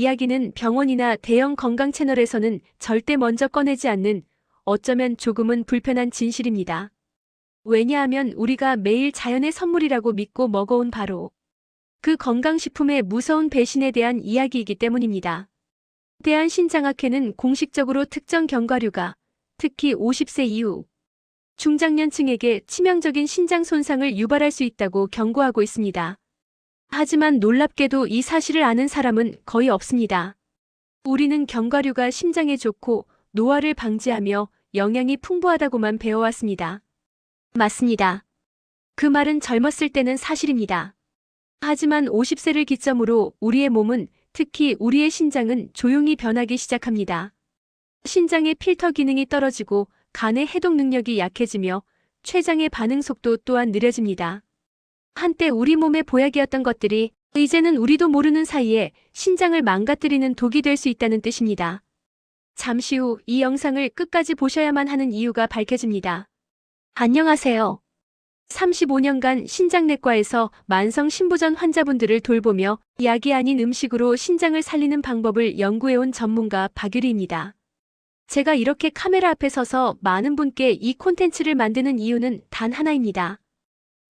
이야기는 병원이나 대형 건강 채널에서는 절대 먼저 꺼내지 않는 어쩌면 조금은 불편한 진실입니다. 왜냐하면 우리가 매일 자연의 선물이라고 믿고 먹어온 바로 그 건강식품의 무서운 배신에 대한 이야기이기 때문입니다. 대한신장학회는 공식적으로 특정 견과류가 특히 50세 이후 중장년층에게 치명적인 신장 손상을 유발할 수 있다고 경고하고 있습니다. 하지만 놀랍게도 이 사실을 아는 사람은 거의 없습니다. 우리는 견과류가 심장에 좋고 노화를 방지하며 영양이 풍부하다고만 배워왔습니다. 맞습니다. 그 말은 젊었을 때는 사실입니다. 하지만 50세를 기점으로 우리의 몸은 특히 우리의 신장은 조용히 변하기 시작합니다. 신장의 필터 기능이 떨어지고 간의 해독 능력이 약해지며 췌장의 반응 속도 또한 느려집니다. 한때 우리 몸의 보약이었던 것들이 이제는 우리도 모르는 사이에 신장을 망가뜨리는 독이 될 수 있다는 뜻입니다. 잠시 후 이 영상을 끝까지 보셔야만 하는 이유가 밝혀집니다. 안녕하세요. 35년간 신장내과에서 만성 신부전 환자분들을 돌보며 약이 아닌 음식으로 신장을 살리는 방법을 연구해온 전문가 박유리입니다. 제가 이렇게 카메라 앞에 서서 많은 분께 이 콘텐츠를 만드는 이유는 단 하나입니다.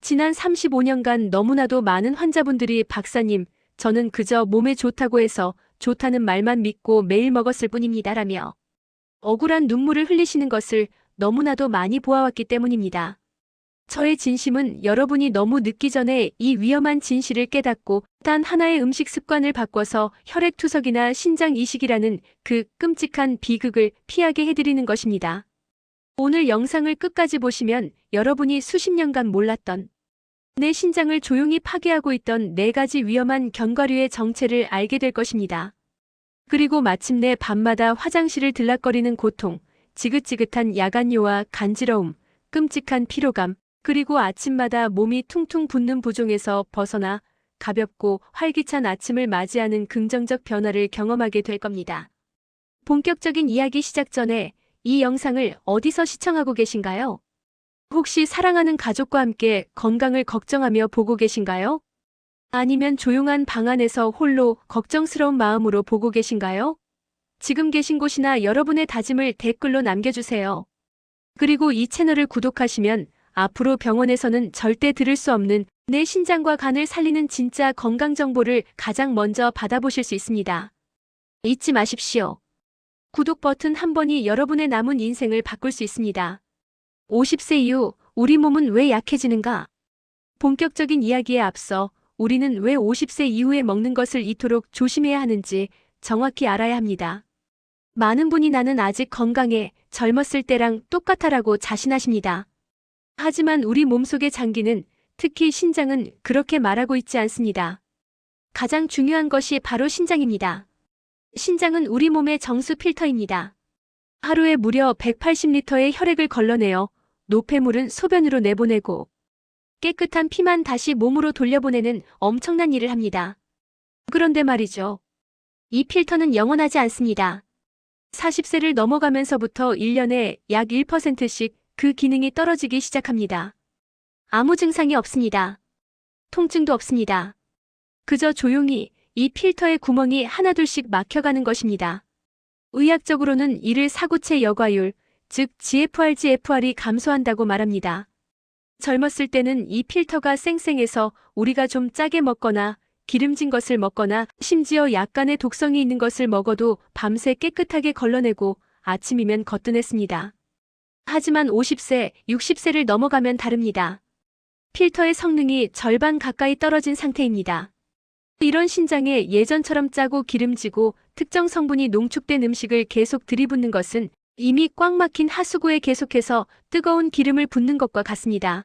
지난 35년간 너무나도 많은 환자분들이 박사님, 저는 그저 몸에 좋다고 해서 좋다는 말만 믿고 매일 먹었을 뿐입니다라며 억울한 눈물을 흘리시는 것을 너무나도 많이 보아왔기 때문입니다. 저의 진심은 여러분이 너무 늦기 전에 이 위험한 진실을 깨닫고 단 하나의 음식 습관을 바꿔서 혈액투석이나 신장 이식이라는 그 끔찍한 비극을 피하게 해드리는 것입니다. 오늘 영상을 끝까지 보시면 여러분이 수십 년간 몰랐던 내 신장을 조용히 파괴하고 있던 네 가지 위험한 견과류의 정체를 알게 될 것입니다. 그리고 마침내 밤마다 화장실을 들락거리는 고통, 지긋지긋한 야간요와 간지러움, 끔찍한 피로감, 그리고 아침마다 몸이 퉁퉁 붓는 부종에서 벗어나 가볍고 활기찬 아침을 맞이하는 긍정적 변화를 경험하게 될 겁니다. 본격적인 이야기 시작 전에 이 영상을 어디서 시청하고 계신가요? 혹시 사랑하는 가족과 함께 건강을 걱정하며 보고 계신가요? 아니면 조용한 방 안에서 홀로 걱정스러운 마음으로 보고 계신가요? 지금 계신 곳이나 여러분의 다짐을 댓글로 남겨주세요. 그리고 이 채널을 구독하시면 앞으로 병원에서는 절대 들을 수 없는 내 신장과 간을 살리는 진짜 건강 정보를 가장 먼저 받아보실 수 있습니다. 잊지 마십시오. 구독 버튼 한 번이 여러분의 남은 인생을 바꿀 수 있습니다. 50세 이후 우리 몸은 왜 약해지는가? 본격적인 이야기에 앞서 우리는 왜 50세 이후에 먹는 것을 이토록 조심해야 하는지 정확히 알아야 합니다. 많은 분이 나는 아직 건강해 젊었을 때랑 똑같아라고 자신하십니다. 하지만 우리 몸속의 장기는 특히 신장은 그렇게 말하고 있지 않습니다. 가장 중요한 것이 바로 신장입니다. 신장은 우리 몸의 정수 필터입니다. 하루에 무려 180리터의 혈액을 걸러내어 노폐물은 소변으로 내보내고 깨끗한 피만 다시 몸으로 돌려보내는 엄청난 일을 합니다. 그런데 말이죠. 이 필터는 영원하지 않습니다. 40세를 넘어가면서부터 1년에 약 1%씩 그 기능이 떨어지기 시작합니다. 아무 증상이 없습니다. 통증도 없습니다. 그저 조용히 이 필터의 구멍이 하나둘씩 막혀가는 것입니다. 의학적으로는 이를 사구체 여과율, 즉 GFR-GFR이 감소한다고 말합니다. 젊었을 때는 이 필터가 쌩쌩해서 우리가 좀 짜게 먹거나 기름진 것을 먹거나 심지어 약간의 독성이 있는 것을 먹어도 밤새 깨끗하게 걸러내고 아침이면 거뜬했습니다. 하지만 50세, 60세를 넘어가면 다릅니다. 필터의 성능이 절반 가까이 떨어진 상태입니다. 이런 신장에 예전처럼 짜고 기름지고 특정 성분이 농축된 음식을 계속 들이붓는 것은 이미 꽉 막힌 하수구에 계속해서 뜨거운 기름을 붓는 것과 같습니다.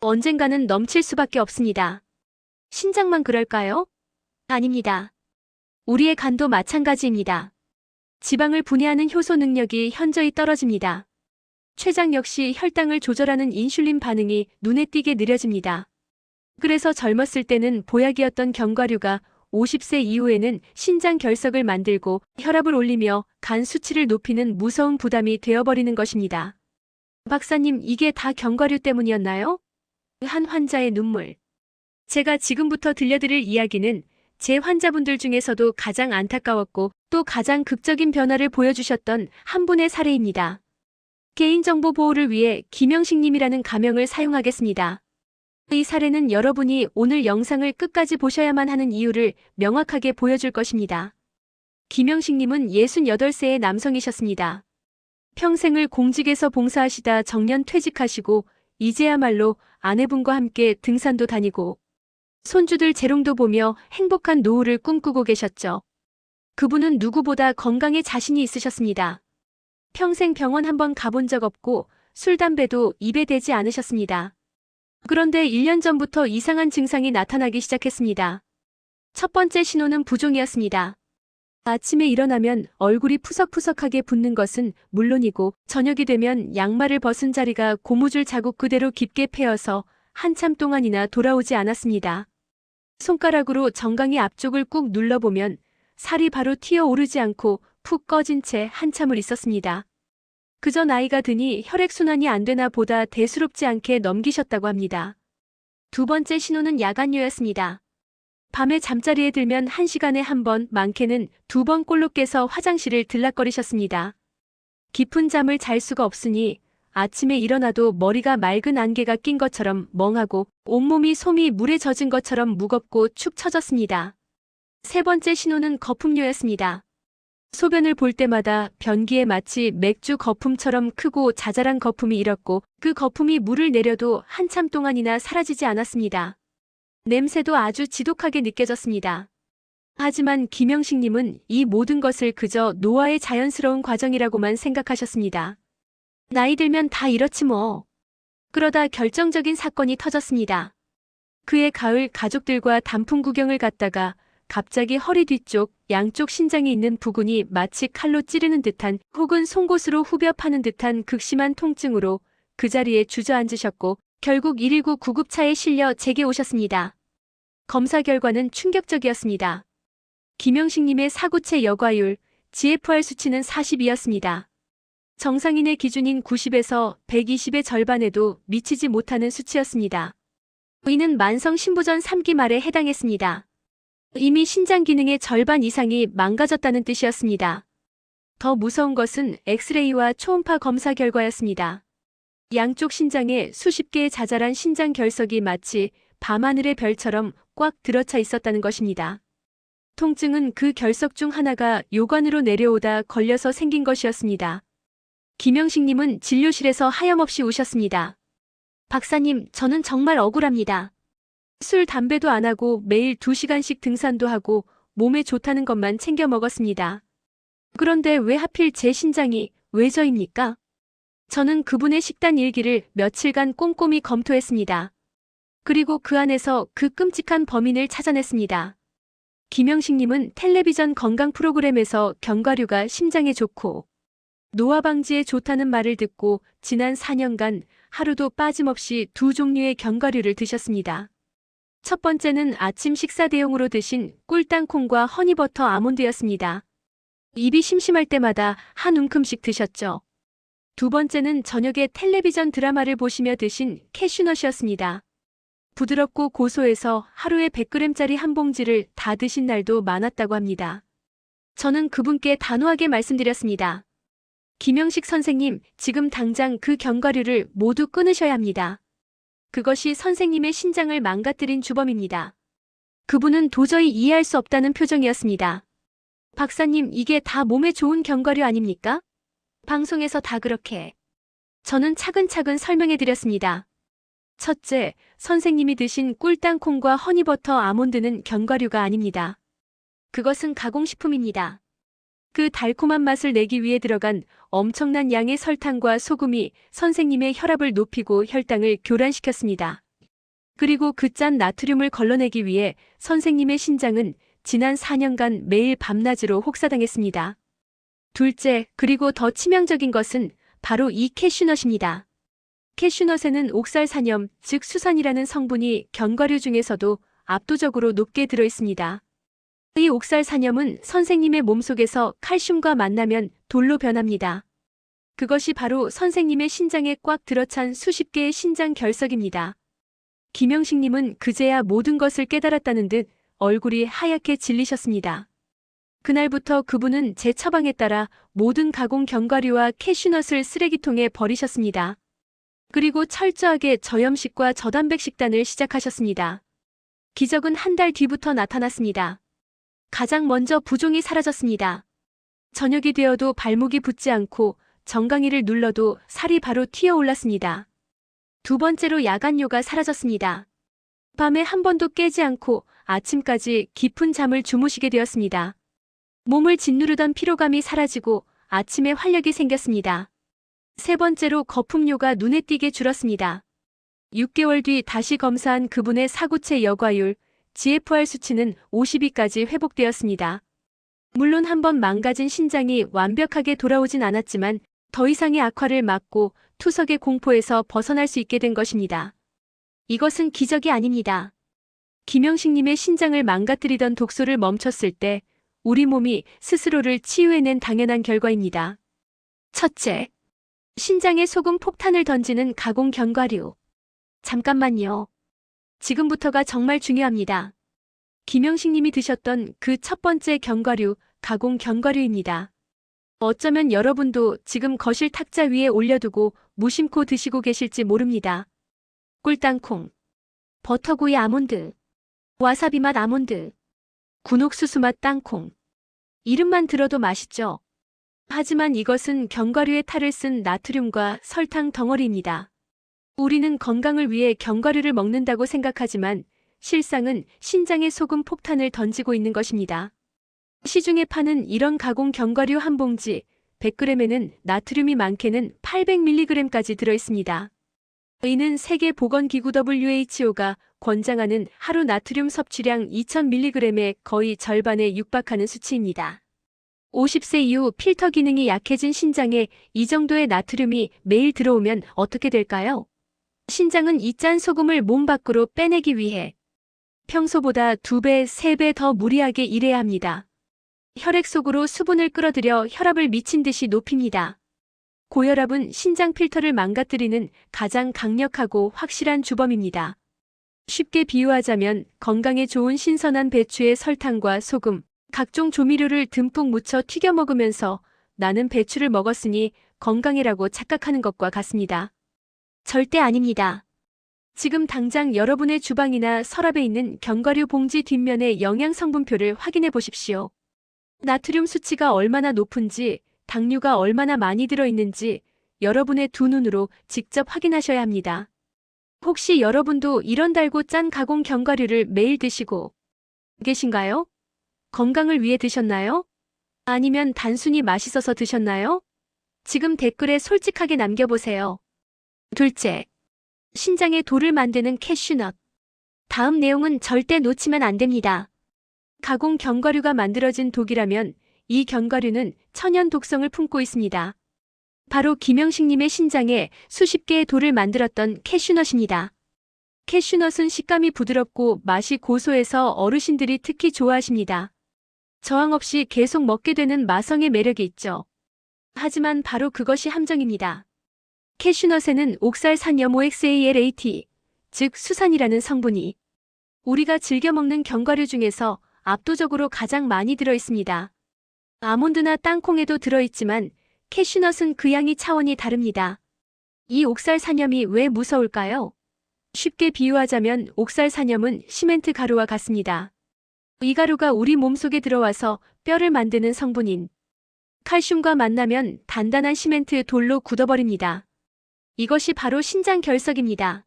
언젠가는 넘칠 수밖에 없습니다. 신장만 그럴까요? 아닙니다. 우리의 간도 마찬가지입니다. 지방을 분해하는 효소 능력이 현저히 떨어집니다. 췌장 역시 혈당을 조절하는 인슐린 반응이 눈에 띄게 느려집니다. 그래서 젊었을 때는 보약이었던 견과류가 50세 이후에는 신장 결석을 만들고 혈압을 올리며 간 수치를 높이는 무서운 부담이 되어버리는 것입니다. 박사님, 이게 다 견과류 때문이었나요? 한 환자의 눈물. 제가 지금부터 들려드릴 이야기는 제 환자분들 중에서도 가장 안타까웠고 또 가장 극적인 변화를 보여주셨던 한 분의 사례입니다. 개인정보 보호를 위해 김영식님이라는 가명을 사용하겠습니다. 이 사례는 여러분이 오늘 영상을 끝까지 보셔야만 하는 이유를 명확하게 보여줄 것입니다. 김영식님은 68세의 남성이셨습니다. 평생을 공직에서 봉사하시다 정년 퇴직하시고 이제야말로 아내분과 함께 등산도 다니고 손주들 재롱도 보며 행복한 노후를 꿈꾸고 계셨죠. 그분은 누구보다 건강에 자신이 있으셨습니다. 평생 병원 한 번 가본 적 없고 술, 담배도 입에 대지 않으셨습니다. 그런데 1년 전부터 이상한 증상이 나타나기 시작했습니다. 첫 번째 신호는 부종이었습니다. 아침에 일어나면 얼굴이 푸석푸석하게 붓는 것은 물론이고 저녁이 되면 양말을 벗은 자리가 고무줄 자국 그대로 깊게 패여서 한참 동안이나 돌아오지 않았습니다. 손가락으로 정강이 앞쪽을 꾹 눌러보면 살이 바로 튀어 오르지 않고 푹 꺼진 채 한참을 있었습니다. 그저 나이가 드니 혈액순환이 안 되나 보다 대수롭지 않게 넘기셨다고 합니다. 두 번째 신호는 야간류였습니다. 밤에 잠자리에 들면 한 시간에 한 번, 많게는 두 번 꼴로 깨서 화장실을 들락거리셨습니다. 깊은 잠을 잘 수가 없으니 아침에 일어나도 머리가 맑은 안개가 낀 것처럼 멍하고 온몸이 솜이 물에 젖은 것처럼 무겁고 축 처졌습니다. 세 번째 신호는 거품류였습니다. 소변을 볼 때마다 변기에 마치 맥주 거품처럼 크고 자잘한 거품이 일었고 그 거품이 물을 내려도 한참 동안이나 사라지지 않았습니다. 냄새도 아주 지독하게 느껴졌습니다. 하지만 김영식님은 이 모든 것을 그저 노화의 자연스러운 과정이라고만 생각하셨습니다. 나이 들면 다 이렇지 뭐. 그러다 결정적인 사건이 터졌습니다. 그해 가을 가족들과 단풍 구경을 갔다가 갑자기 허리 뒤쪽 양쪽 신장에 있는 부근이 마치 칼로 찌르는 듯한 혹은 송곳으로 후벼 파는 듯한 극심한 통증으로 그 자리에 주저앉으셨고 결국 119 구급차에 실려 제게 오셨습니다. 검사 결과는 충격적이었습니다. 김영식님의 사구체 여과율 GFR 수치는 40이었습니다. 정상인의 기준인 90에서 120의 절반에도 미치지 못하는 수치였습니다. 이는 만성 신부전 3기 말에 해당했습니다. 이미 신장 기능의 절반 이상이 망가졌다는 뜻이었습니다. 더 무서운 것은 엑스레이와 초음파 검사 결과였습니다. 양쪽 신장에 수십 개의 자잘한 신장 결석이 마치 밤하늘의 별처럼 꽉 들어차 있었다는 것입니다. 통증은 그 결석 중 하나가 요관으로 내려오다 걸려서 생긴 것이었습니다. 김영식님은 진료실에서 하염없이 우셨습니다. 박사님, 저는 정말 억울합니다. 술, 담배도 안 하고 매일 2시간씩 등산도 하고 몸에 좋다는 것만 챙겨 먹었습니다. 그런데 왜 하필 제 신장이 왜저입니까? 저는 그분의 식단 일기를 며칠간 꼼꼼히 검토했습니다. 그리고 그 안에서 그 끔찍한 범인을 찾아냈습니다. 김영식님은 텔레비전 건강 프로그램에서 견과류가 심장에 좋고 노화 방지에 좋다는 말을 듣고 지난 4년간 하루도 빠짐없이 두 종류의 견과류를 드셨습니다. 첫 번째는 아침 식사 대용으로 드신 꿀땅콩과 허니버터 아몬드였습니다. 입이 심심할 때마다 한 움큼씩 드셨죠. 두 번째는 저녁에 텔레비전 드라마를 보시며 드신 캐슈넛이었습니다. 부드럽고 고소해서 하루에 100g짜리 한 봉지를 다 드신 날도 많았다고 합니다. 저는 그분께 단호하게 말씀드렸습니다. 김영식 선생님, 지금 당장 그 견과류를 모두 끊으셔야 합니다. 그것이 선생님의 신장을 망가뜨린 주범입니다. 그분은 도저히 이해할 수 없다는 표정이었습니다. 박사님, 이게 다 몸에 좋은 견과류 아닙니까? 방송에서 다 그렇게. 저는 차근차근 설명해 드렸습니다. 첫째, 선생님이 드신 꿀땅콩과 허니버터 아몬드는 견과류가 아닙니다. 그것은 가공식품입니다. 그 달콤한 맛을 내기 위해 들어간 엄청난 양의 설탕과 소금이 선생님의 혈압을 높이고 혈당을 교란시켰습니다. 그리고 그 짠 나트륨을 걸러내기 위해 선생님의 신장은 지난 4년간 매일 밤낮으로 혹사당했습니다. 둘째, 그리고 더 치명적인 것은 바로 이 캐슈넛입니다. 캐슈넛에는 옥살산염, 즉 수산이라는 성분이 견과류 중에서도 압도적으로 높게 들어 있습니다. 이 옥살 산염은 선생님의 몸속에서 칼슘과 만나면 돌로 변합니다. 그것이 바로 선생님의 신장에 꽉 들어찬 수십 개의 신장 결석입니다. 김영식님은 그제야 모든 것을 깨달았다는 듯 얼굴이 하얗게 질리셨습니다. 그날부터 그분은 제 처방에 따라 모든 가공 견과류와 캐슈넛을 쓰레기통에 버리셨습니다. 그리고 철저하게 저염식과 저단백 식단을 시작하셨습니다. 기적은 한 달 뒤부터 나타났습니다. 가장 먼저 부종이 사라졌습니다. 저녁이 되어도 발목이 붓지 않고 정강이를 눌러도 살이 바로 튀어 올랐습니다. 두 번째로 야간요가 사라졌습니다. 밤에 한 번도 깨지 않고 아침까지 깊은 잠을 주무시게 되었습니다. 몸을 짓누르던 피로감이 사라지고 아침에 활력이 생겼습니다. 세 번째로 거품료가 눈에 띄게 줄었습니다. 6개월 뒤 다시 검사한 그분의 사구체 여과율, GFR 수치는 52까지 회복되었습니다. 물론 한번 망가진 신장이 완벽하게 돌아오진 않았지만 더 이상의 악화를 막고 투석의 공포에서 벗어날 수 있게 된 것입니다. 이것은 기적이 아닙니다. 김영식님의 신장을 망가뜨리던 독소를 멈췄을 때 우리 몸이 스스로를 치유해낸 당연한 결과입니다. 첫째, 신장에 소금 폭탄을 던지는 가공 견과류. 잠깐만요. 지금부터가 정말 중요합니다. 김영식 님이 드셨던 그 첫 번째 견과류, 가공 견과류입니다. 어쩌면 여러분도 지금 거실 탁자 위에 올려두고 무심코 드시고 계실지 모릅니다. 꿀땅콩, 버터구이 아몬드, 와사비 맛 아몬드, 군옥수수 맛 땅콩. 이름만 들어도 맛있죠? 하지만 이것은 견과류의 탈을 쓴 나트륨과 설탕 덩어리입니다. 우리는 건강을 위해 견과류를 먹는다고 생각하지만 실상은 신장에 소금 폭탄을 던지고 있는 것입니다. 시중에 파는 이런 가공 견과류 한 봉지 100g에는 나트륨이 많게는 800mg까지 들어있습니다. 이는 세계보건기구 WHO가 권장하는 하루 나트륨 섭취량 2000mg의 거의 절반에 육박하는 수치입니다. 50세 이후 필터 기능이 약해진 신장에 이 정도의 나트륨이 매일 들어오면 어떻게 될까요? 신장은 이 짠 소금을 몸 밖으로 빼내기 위해 평소보다 2배, 3배 더 무리하게 일해야 합니다. 혈액 속으로 수분을 끌어들여 혈압을 미친 듯이 높입니다. 고혈압은 신장 필터를 망가뜨리는 가장 강력하고 확실한 주범입니다. 쉽게 비유하자면 건강에 좋은 신선한 배추에 설탕과 소금, 각종 조미료를 듬뿍 묻혀 튀겨 먹으면서 나는 배추를 먹었으니 건강이라고 착각하는 것과 같습니다. 절대 아닙니다. 지금 당장 여러분의 주방이나 서랍에 있는 견과류 봉지 뒷면의 영양 성분표를 확인해 보십시오. 나트륨 수치가 얼마나 높은지, 당류가 얼마나 많이 들어있는지 여러분의 두 눈으로 직접 확인하셔야 합니다. 혹시 여러분도 이런 달고 짠 가공 견과류를 매일 드시고 계신가요? 건강을 위해 드셨나요? 아니면 단순히 맛있어서 드셨나요? 지금 댓글에 솔직하게 남겨보세요. 둘째, 신장에 돌을 만드는 캐슈넛. 다음 내용은 절대 놓치면 안 됩니다. 가공 견과류가 만들어진 독이라면 이 견과류는 천연 독성을 품고 있습니다. 바로 김영식님의 신장에 수십 개의 돌을 만들었던 캐슈넛입니다. 캐슈넛은 식감이 부드럽고 맛이 고소해서 어르신들이 특히 좋아하십니다. 저항 없이 계속 먹게 되는 마성의 매력이 있죠. 하지만 바로 그것이 함정입니다. 캐슈넛에는 옥살 산염 OXALAT, 즉 수산이라는 성분이 우리가 즐겨 먹는 견과류 중에서 압도적으로 가장 많이 들어 있습니다. 아몬드나 땅콩에도 들어있지만 캐슈넛은 그 양이 차원이 다릅니다. 이 옥살 산염이 왜 무서울까요? 쉽게 비유하자면 옥살 산염은 시멘트 가루와 같습니다. 이 가루가 우리 몸속에 들어와서 뼈를 만드는 성분인 칼슘과 만나면 단단한 시멘트 돌로 굳어버립니다. 이것이 바로 신장 결석입니다.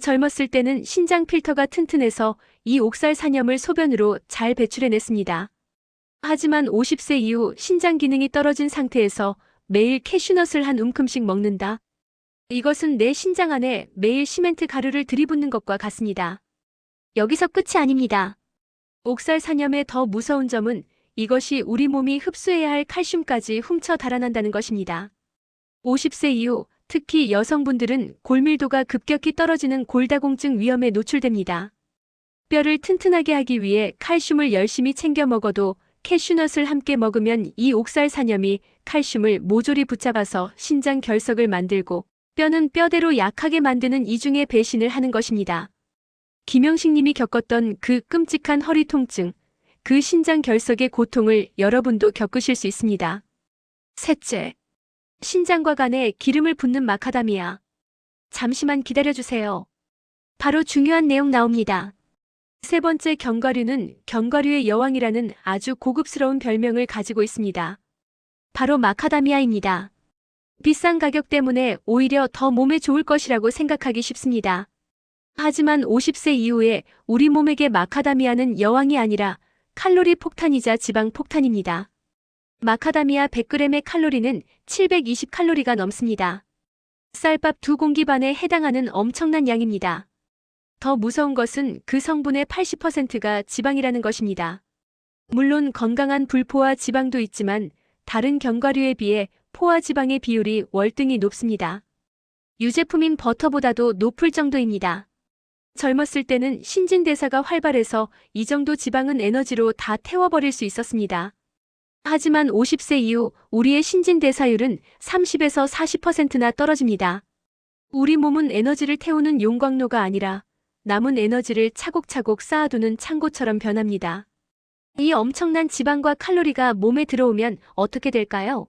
젊었을 때는 신장 필터가 튼튼해서 이 옥살 산염을 소변으로 잘 배출해냈습니다. 하지만 50세 이후 신장 기능이 떨어진 상태에서 매일 캐슈넛을 한 움큼씩 먹는다. 이것은 내 신장 안에 매일 시멘트 가루를 들이붓는 것과 같습니다. 여기서 끝이 아닙니다. 옥살 산염의 더 무서운 점은 이것이 우리 몸이 흡수해야 할 칼슘까지 훔쳐 달아난다는 것입니다. 50세 이후 특히 여성분들은 골밀도가 급격히 떨어지는 골다공증 위험에 노출됩니다. 뼈를 튼튼하게 하기 위해 칼슘을 열심히 챙겨 먹어도 캐슈넛을 함께 먹으면 이 옥살산염이 칼슘을 모조리 붙잡아서 신장 결석을 만들고 뼈는 뼈대로 약하게 만드는 이중의 배신을 하는 것입니다. 김영식 님이 겪었던 그 끔찍한 허리 통증, 그 신장 결석의 고통을 여러분도 겪으실 수 있습니다. 셋째, 신장과 간에 기름을 붓는 마카다미아. 잠시만 기다려주세요. 바로 중요한 내용 나옵니다. 세 번째 견과류는 견과류의 여왕이라는 아주 고급스러운 별명을 가지고 있습니다. 바로 마카다미아입니다. 비싼 가격 때문에 오히려 더 몸에 좋을 것이라고 생각하기 쉽습니다. 하지만 50세 이후에 우리 몸에게 마카다미아는 여왕이 아니라 칼로리 폭탄이자 지방 폭탄입니다. 마카다미아 100g의 칼로리는 720칼로리가 넘습니다. 쌀밥 두 공기 반에 해당하는 엄청난 양입니다. 더 무서운 것은 그 성분의 80%가 지방이라는 것입니다. 물론 건강한 불포화 지방도 있지만 다른 견과류에 비해 포화 지방의 비율이 월등히 높습니다. 유제품인 버터보다도 높을 정도입니다. 젊었을 때는 신진대사가 활발해서 이 정도 지방은 에너지로 다 태워버릴 수 있었습니다. 하지만 50세 이후 우리의 신진대사율은 30에서 40%나 떨어집니다. 우리 몸은 에너지를 태우는 용광로가 아니라 남은 에너지를 차곡차곡 쌓아두는 창고처럼 변합니다. 이 엄청난 지방과 칼로리가 몸에 들어오면 어떻게 될까요?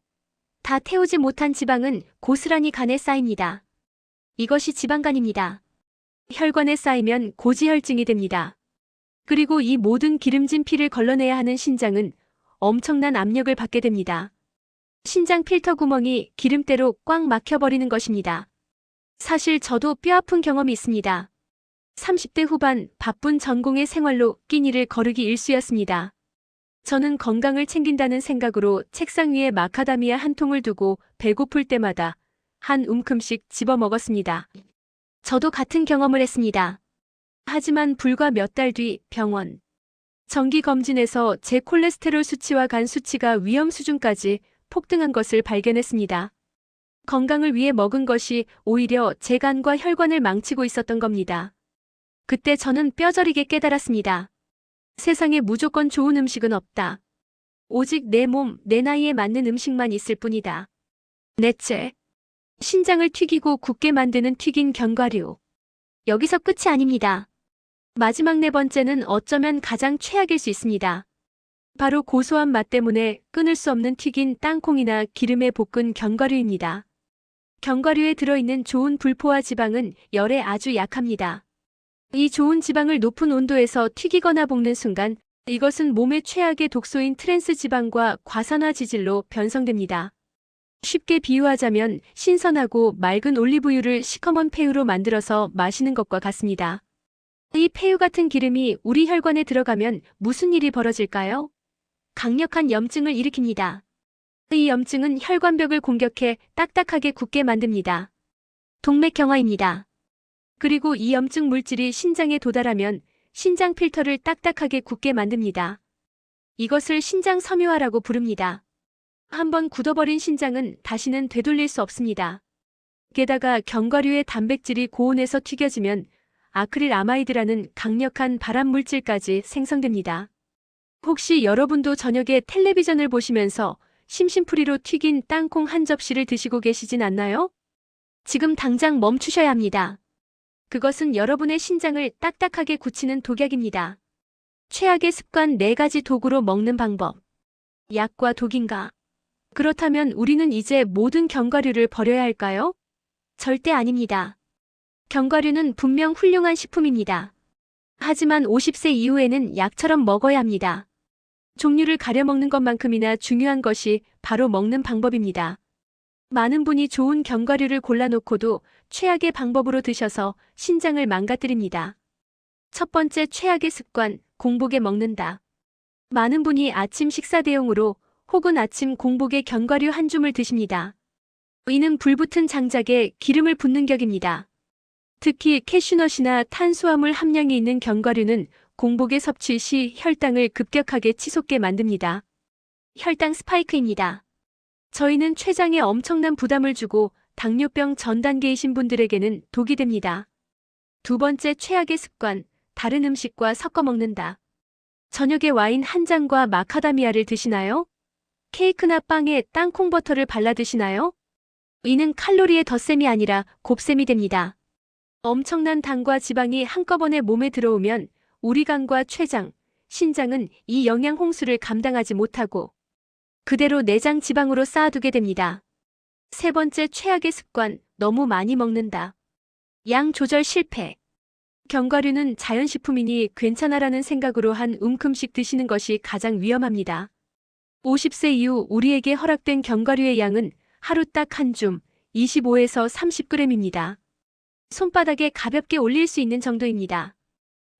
다 태우지 못한 지방은 고스란히 간에 쌓입니다. 이것이 지방간입니다. 혈관에 쌓이면 고지혈증이 됩니다. 그리고 이 모든 기름진 피를 걸러내야 하는 신장은 엄청난 압력을 받게 됩니다. 신장 필터 구멍이 기름때로 꽉 막혀버리는 것입니다. 사실 저도 뼈아픈 경험이 있습니다. 30대 후반 바쁜 전공의 생활로 끼니를 거르기 일쑤였습니다. 저는 건강을 챙긴다는 생각으로 책상 위에 마카다미아 한 통을 두고 배고플 때마다 한 움큼씩 집어 먹었습니다. 저도 같은 경험을 했습니다. 하지만 불과 몇 달 뒤 병원. 정기 검진에서 제 콜레스테롤 수치와 간 수치가 위험 수준까지 폭등한 것을 발견했습니다. 건강을 위해 먹은 것이 오히려 제 간과 혈관을 망치고 있었던 겁니다. 그때 저는 뼈저리게 깨달았습니다. 세상에 무조건 좋은 음식은 없다. 오직 내 몸, 내 나이에 맞는 음식만 있을 뿐이다. 넷째. 신장을 튀기고 굳게 만드는 튀긴 견과류. 여기서 끝이 아닙니다. 마지막 네 번째는 어쩌면 가장 최악일 수 있습니다. 바로 고소한 맛 때문에 끊을 수 없는 튀긴 땅콩이나 기름에 볶은 견과류입니다. 견과류에 들어있는 좋은 불포화 지방은 열에 아주 약합니다. 이 좋은 지방을 높은 온도에서 튀기거나 볶는 순간 이것은 몸의 최악의 독소인 트랜스 지방과 과산화 지질로 변성됩니다. 쉽게 비유하자면 신선하고 맑은 올리브유를 시커먼 폐유로 만들어서 마시는 것과 같습니다. 이 폐유 같은 기름이 우리 혈관에 들어가면 무슨 일이 벌어질까요? 강력한 염증을 일으킵니다. 이 염증은 혈관벽을 공격해 딱딱하게 굳게 만듭니다. 동맥경화입니다. 그리고 이 염증 물질이 신장에 도달하면 신장 필터를 딱딱하게 굳게 만듭니다. 이것을 신장 섬유화라고 부릅니다. 한번 굳어버린 신장은 다시는 되돌릴 수 없습니다. 게다가 견과류의 단백질이 고온에서 튀겨지면 아크릴 아마이드라는 강력한 발암 물질까지 생성됩니다. 혹시 여러분도 저녁에 텔레비전을 보시면서 심심풀이로 튀긴 땅콩 한 접시를 드시고 계시진 않나요? 지금 당장 멈추셔야 합니다. 그것은 여러분의 신장을 딱딱하게 굳히는 독약입니다. 최악의 습관 4가지 도구로 먹는 방법. 약과 독인가? 그렇다면 우리는 이제 모든 견과류를 버려야 할까요? 절대 아닙니다. 견과류는 분명 훌륭한 식품입니다. 하지만 50세 이후에는 약처럼 먹어야 합니다. 종류를 가려 먹는 것만큼이나 중요한 것이 바로 먹는 방법입니다. 많은 분이 좋은 견과류를 골라놓고도 최악의 방법으로 드셔서 신장을 망가뜨립니다. 첫 번째 최악의 습관, 공복에 먹는다. 많은 분이 아침 식사 대용으로 혹은 아침 공복에 견과류 한 줌을 드십니다. 이는 불붙은 장작에 기름을 붓는 격입니다. 특히 캐슈넛이나 탄수화물 함량이 있는 견과류는 공복에 섭취 시 혈당을 급격하게 치솟게 만듭니다. 혈당 스파이크입니다. 저희는 췌장에 엄청난 부담을 주고 당뇨병 전 단계이신 분들에게는 독이 됩니다. 두 번째 최악의 습관, 다른 음식과 섞어 먹는다. 저녁에 와인 한 잔과 마카다미아를 드시나요? 케이크나 빵에 땅콩 버터를 발라 드시나요? 이는 칼로리의 덧셈이 아니라 곱셈이 됩니다. 엄청난 당과 지방이 한꺼번에 몸에 들어오면 우리 간과 췌장, 신장은 이 영양 홍수를 감당하지 못하고 그대로 내장 지방으로 쌓아두게 됩니다. 세 번째 최악의 습관, 너무 많이 먹는다. 양 조절 실패. 견과류는 자연식품이니 괜찮아라는 생각으로 한 움큼씩 드시는 것이 가장 위험합니다. 50세 이후 우리에게 허락된 견과류의 양은 하루 딱 한 줌, 25에서 30g입니다. 손바닥에 가볍게 올릴 수 있는 정도입니다.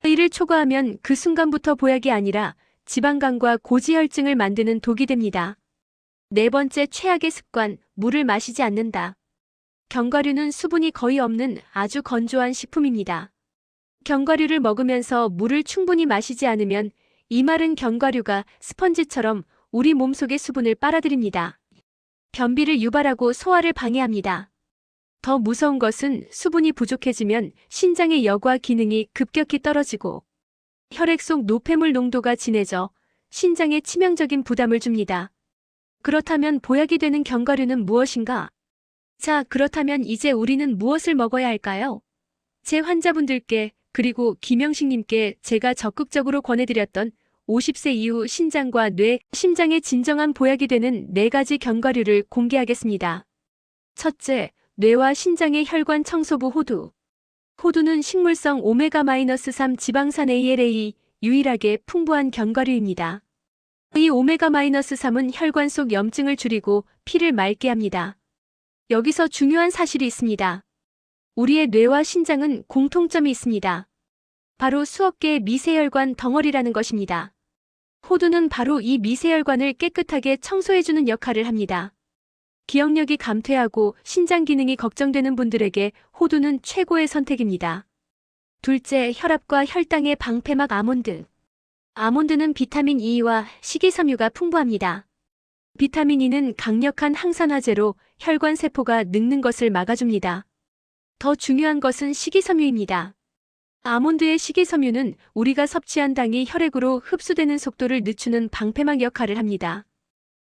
이를 초과하면 그 순간부터 보약이 아니라 지방간과 고지혈증을 만드는 독이 됩니다. 네 번째 최악의 습관, 물을 마시지 않는다. 견과류는 수분이 거의 없는 아주 건조한 식품입니다. 견과류를 먹으면서 물을 충분히 마시지 않으면 이 마른 견과류가 스펀지처럼 우리 몸속의 수분을 빨아들입니다. 변비를 유발하고 소화를 방해합니다. 더 무서운 것은 수분이 부족해지면 신장의 여과 기능이 급격히 떨어지고 혈액 속 노폐물 농도가 진해져 신장에 치명적인 부담을 줍니다. 그렇다면 보약이 되는 견과류는 무엇인가? 자, 그렇다면 이제 우리는 무엇을 먹어야 할까요? 제 환자분들께 그리고 김영식님께 제가 적극적으로 권해드렸던 50세 이후 신장과 뇌, 심장의 진정한 보약이 되는 네 가지 견과류를 공개하겠습니다. 첫째, 뇌와 신장의 혈관 청소부 호두. 호두는 식물성 오메가-3 지방산 ALA 유일하게 풍부한 견과류입니다. 이 오메가-3은 혈관 속 염증을 줄이고 피를 맑게 합니다. 여기서 중요한 사실이 있습니다. 우리의 뇌와 신장은 공통점이 있습니다. 바로 수억 개의 미세혈관 덩어리라는 것입니다. 호두는 바로 이 미세혈관을 깨끗하게 청소해주는 역할을 합니다. 기억력이 감퇴하고 신장 기능이 걱정되는 분들에게 호두는 최고의 선택입니다. 둘째, 혈압과 혈당의 방패막 아몬드. 아몬드는 비타민 E와 식이섬유가 풍부합니다. 비타민 E는 강력한 항산화제로 혈관 세포가 늙는 것을 막아줍니다. 더 중요한 것은 식이섬유입니다. 아몬드의 식이섬유는 우리가 섭취한 당이 혈액으로 흡수되는 속도를 늦추는 방패막 역할을 합니다.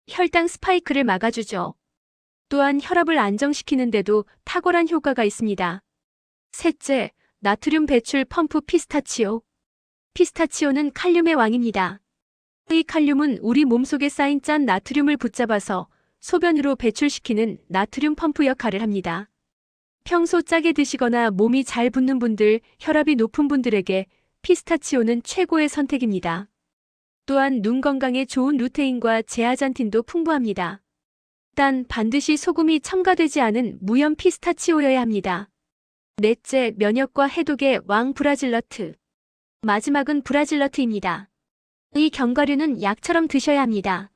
혈당 스파이크를 막아주죠. 또한 혈압을 안정시키는데도 탁월한 효과가 있습니다. 셋째, 나트륨 배출 펌프 피스타치오. 피스타치오는 칼륨의 왕입니다. 이 칼륨은 우리 몸속에 쌓인 짠 나트륨을 붙잡아서 소변으로 배출시키는 나트륨 펌프 역할을 합니다. 평소 짜게 드시거나 몸이 잘 붓는 분들, 혈압이 높은 분들에게 피스타치오는 최고의 선택입니다. 또한 눈 건강에 좋은 루테인과 제아잔틴도 풍부합니다. 단 반드시 소금이 첨가되지 않은 무염 피스타치오여야 합니다. 넷째, 면역과 해독의 왕 브라질러트. 마지막은 브라질러트입니다. 이 견과류는 약처럼 드셔야 합니다.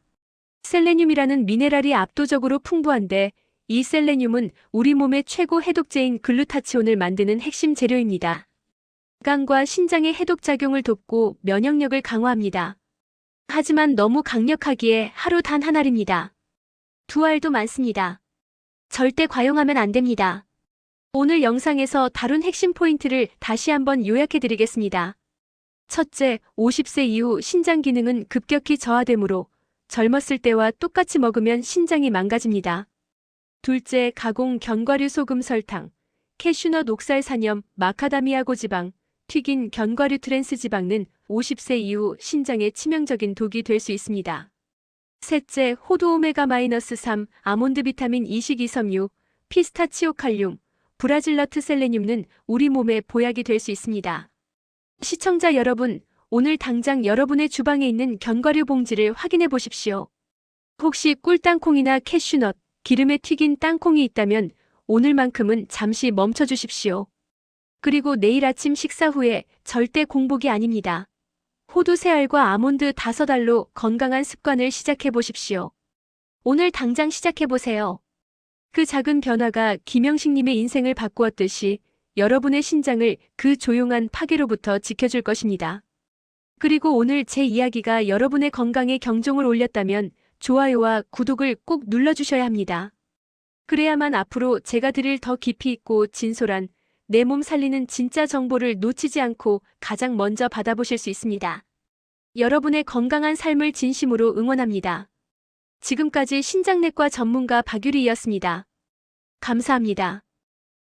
셀레늄이라는 미네랄이 압도적으로 풍부한데 이 셀레늄은 우리 몸의 최고 해독제인 글루타치온을 만드는 핵심 재료입니다.肝과 신장의 해독 작용을 돕고 면역력을 강화합니다. 하지만 너무 강력하기에 하루 단 한 알입니다. 두 알도 많습니다. 절대 과용하면 안 됩니다. 오늘 영상에서 다룬 핵심 포인트를 다시 한번 요약해 드리겠습니다. 첫째, 50세 이후 신장 기능은 급격히 저하되므로 젊었을 때와 똑같이 먹으면 신장이 망가집니다. 둘째, 가공 견과류 소금 설탕, 캐슈넛 옥살 산염, 마카다미아 고지방, 튀긴 견과류 트랜스 지방은 50세 이후 신장에 치명적인 독이 될 수 있습니다. 셋째, 호두 오메가-3 아몬드 비타민 이식이섬유, 피스타치오 칼륨, 브라질러트 셀레늄은 우리 몸에 보약이 될 수 있습니다. 시청자 여러분, 오늘 당장 여러분의 주방에 있는 견과류 봉지를 확인해 보십시오. 혹시 꿀땅콩이나 캐슈넛, 기름에 튀긴 땅콩이 있다면 오늘만큼은 잠시 멈춰 주십시오. 그리고 내일 아침 식사 후에 절대 공복이 아닙니다. 호두 세 알과 아몬드 다섯 알로 건강한 습관을 시작해 보십시오. 오늘 당장 시작해 보세요. 그 작은 변화가 김영식님의 인생을 바꾸었듯이 여러분의 신장을 그 조용한 파괴로부터 지켜줄 것입니다. 그리고 오늘 제 이야기가 여러분의 건강에 경종을 올렸다면 좋아요와 구독을 꼭 눌러주셔야 합니다. 그래야만 앞으로 제가 드릴 더 깊이 있고 진솔한 내 몸 살리는 진짜 정보를 놓치지 않고 가장 먼저 받아보실 수 있습니다. 여러분의 건강한 삶을 진심으로 응원합니다. 지금까지 신장내과 전문가 박유리였습니다. 감사합니다.